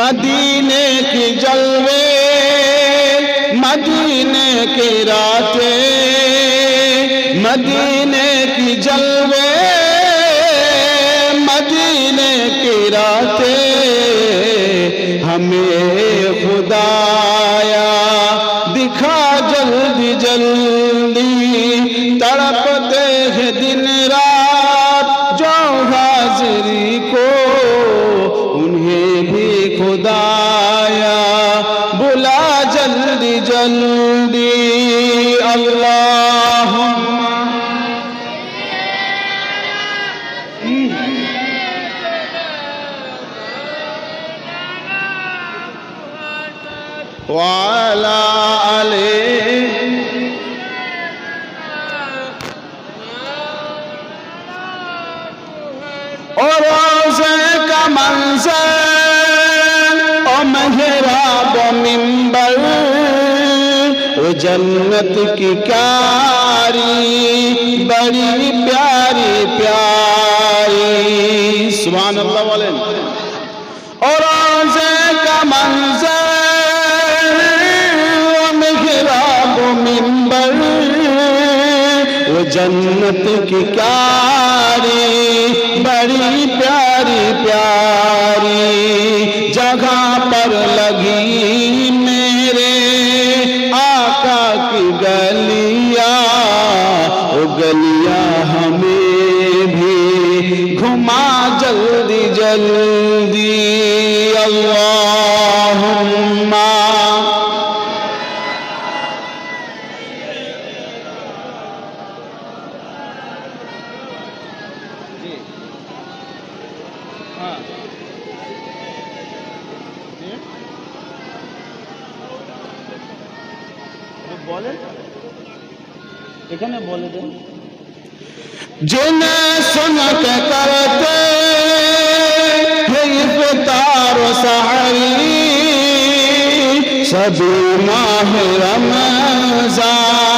مدینے کی جلوے مدینے کی راتے مدینے کی جلوے مدینے کی راتے ہمیں خدایا دکھا جلدی جلدی تڑپتے وعلى کمل سے مہرا بمبل جنمت کی پیاری بڑی پیاری پیاری جنت کی کاری بڑی پیاری پیاری جگہ پر لگی میرے آقا کی گلیا او گلیا ہمیں بھی گھما جلدی جلدی اللہ হ্যাঁ বলেন এখানে বলে দেন জোনা সোনাতে করতে তার সাহারি সবি মাহ রমজান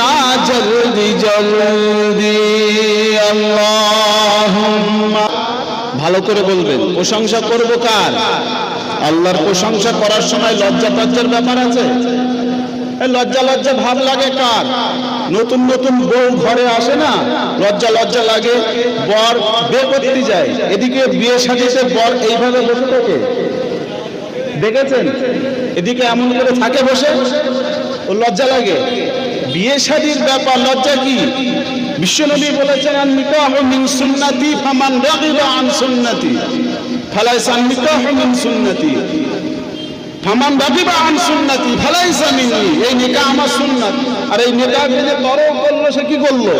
না জলদি জলদি ভালো করে বলবেন প্রশংসা করবো কার আল্লাহর প্রশংসা করার সময় লজ্জা টজ্জার ব্যাপার আছে লজ্জা লজ্জা ভাব লাগে কার নতুন নতুন বউ ঘরে আসে না লজ্জা লজ্জা লাগে বর বিয়ে করতে যায় এদিকে বিয়ে সাজিয়েছে বর এইভাবে বসে থাকে দেখেছেন এদিকে এমন করে থাকে বসে ও লজ্জা লাগে বিয়ে শাদির ব্যাপার লজ্জা কি বিশ্বনবী বলেছেন নিকাহ মিন সুন্নতি ফামান রাগিবা আন সুন্নতি ফালাইসা নিকাহ মিন সুন্নতি ফামান রাগিবা আন সুন্নতি ফালাইসা মিন এই নিকাহ আমার সুন্নাত আর এই নিকাহ যে তরক করলো সে কি করলো